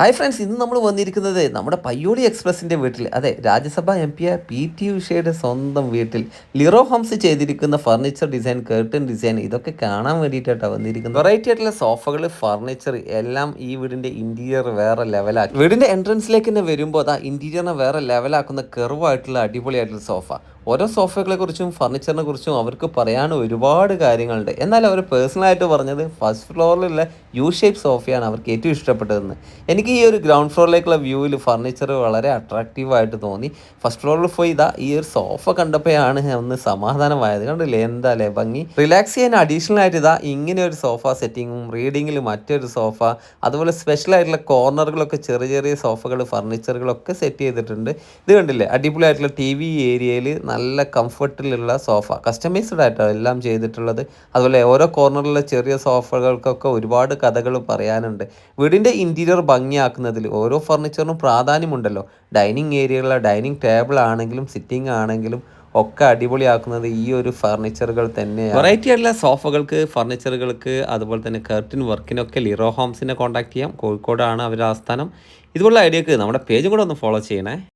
Hi friends ഇന്ന് നമ്മൾ വന്നിരിക്കുന്നത് നമ്മുടെ പയ്യോളി എക്സ്പ്രസിന്റെ വീട്ടിൽ. അതെ രാജ്യസഭാ എം പി പി ടി ഉഷയുടെ സ്വന്തം വീട്ടിൽ. ലിറോ ഹോംസ് ചെയ്തിരിക്കുന്ന ഫർണിച്ചർ ഡിസൈൻ കേർട്ടൺ ഡിസൈൻ ഇതൊക്കെ കാണാൻ വേണ്ടിയിട്ടാണ് വന്നിരിക്കുന്നത്. വെറൈറ്റി ആയിട്ടുള്ള സോഫകൾ ഫർണിച്ചർ എല്ലാം ഈ വീടിന്റെ ഇന്റീരിയർ വേറെ ലെവലാക്കി വീടിന്റെ എൻട്രൻസിലേക്ക് തന്നെ വരുമ്പോൾ അതാ ഇന്റീരിയറിനെ വേറെ ലെവലാക്കുന്ന കെർവായിട്ടുള്ള അടിപൊളിയായിട്ടുള്ള സോഫ ഓരോ സോഫകളെ കുറിച്ചും ഫർണിച്ചറിനെ കുറിച്ചും അവർക്ക് പറയാൻ ഒരുപാട് കാര്യങ്ങളുണ്ട്. എന്നാൽ അവർ പേഴ്സണലായിട്ട് പറഞ്ഞത് ഫസ്റ്റ് ഫ്ലോറിലുള്ള യു ഷേപ്പ് സോഫയാണ് അവർക്ക് ഏറ്റവും ഇഷ്ടപ്പെട്ടതെന്ന്. എനിക്ക് ഈ ഒരു ഗ്രൗണ്ട് ഫ്ലോറിലേക്കുള്ള വ്യൂവിൽ ഫർണിച്ചർ വളരെ അട്രാക്റ്റീവായിട്ട് തോന്നി. ഫസ്റ്റ് ഫ്ലോറിൽ പോയി ഇതാ ഈ ഒരു സോഫ കണ്ടപ്പോഴാണ് ഒന്ന് സമാധാനമായത്. കണ്ടില്ലേ? എന്താ അല്ലേ ഭംഗി? റിലാക്സ് ചെയ്യാൻ അഡീഷണൽ ആയിട്ട് ഇതാ ഇങ്ങനെ ഒരു സോഫ സെറ്റിങ്ങും റീഡിങ്ങിൽ മറ്റൊരു സോഫ അതുപോലെ സ്പെഷ്യൽ ആയിട്ടുള്ള കോർണറുകളൊക്കെ ചെറിയ ചെറിയ സോഫകൾ ഫർണിച്ചറുകളൊക്കെ സെറ്റ് ചെയ്തിട്ടുണ്ട്. ഇത് കണ്ടില്ലേ? അടിപൊളിയായിട്ടുള്ള ടി വി ഏരിയയിൽ നല്ല കംഫർട്ടിലുള്ള സോഫ കസ്റ്റമൈസ്ഡ് ആയിട്ടാണ് എല്ലാം ചെയ്തിട്ടുള്ളത്. അതുപോലെ ഓരോ കോർണറിലുള്ള ചെറിയ സോഫകൾക്കൊക്കെ ഒരുപാട് കഥകൾ പറയാനുണ്ട്. വീടിന്റെ ഇന്റീരിയർ ഭംഗിയാക്കുന്നതിൽ ഓരോ ഫർണിച്ചറിനും പ്രാധാന്യമുണ്ടല്ലോ. ഡൈനിങ് ഏരിയകളിലെ ഡൈനിങ് ടേബിൾ ആണെങ്കിലും സിറ്റിംഗ് ആണെങ്കിലും ഒക്കെ അടിപൊളിയാക്കുന്നത് ഈ ഒരു ഫർണിച്ചറുകൾ തന്നെ വെറൈറ്റി ആയിട്ടുള്ള സോഫകൾക്ക് ഫർണിച്ചറുകൾക്ക് അതുപോലെ തന്നെ കർട്ടിൻ വർക്കിനൊക്കെ ലിറോ ഹോംസിനെ കോൺടാക്ട് ചെയ്യാം. കോഴിക്കോടാണ് അവരുടെ ആസ്ഥാനം. ഇതുപോലുള്ള ഐഡിയക്ക് നമ്മുടെ പേജും കൂടെ ഒന്ന് ഫോളോ ചെയ്യണേ.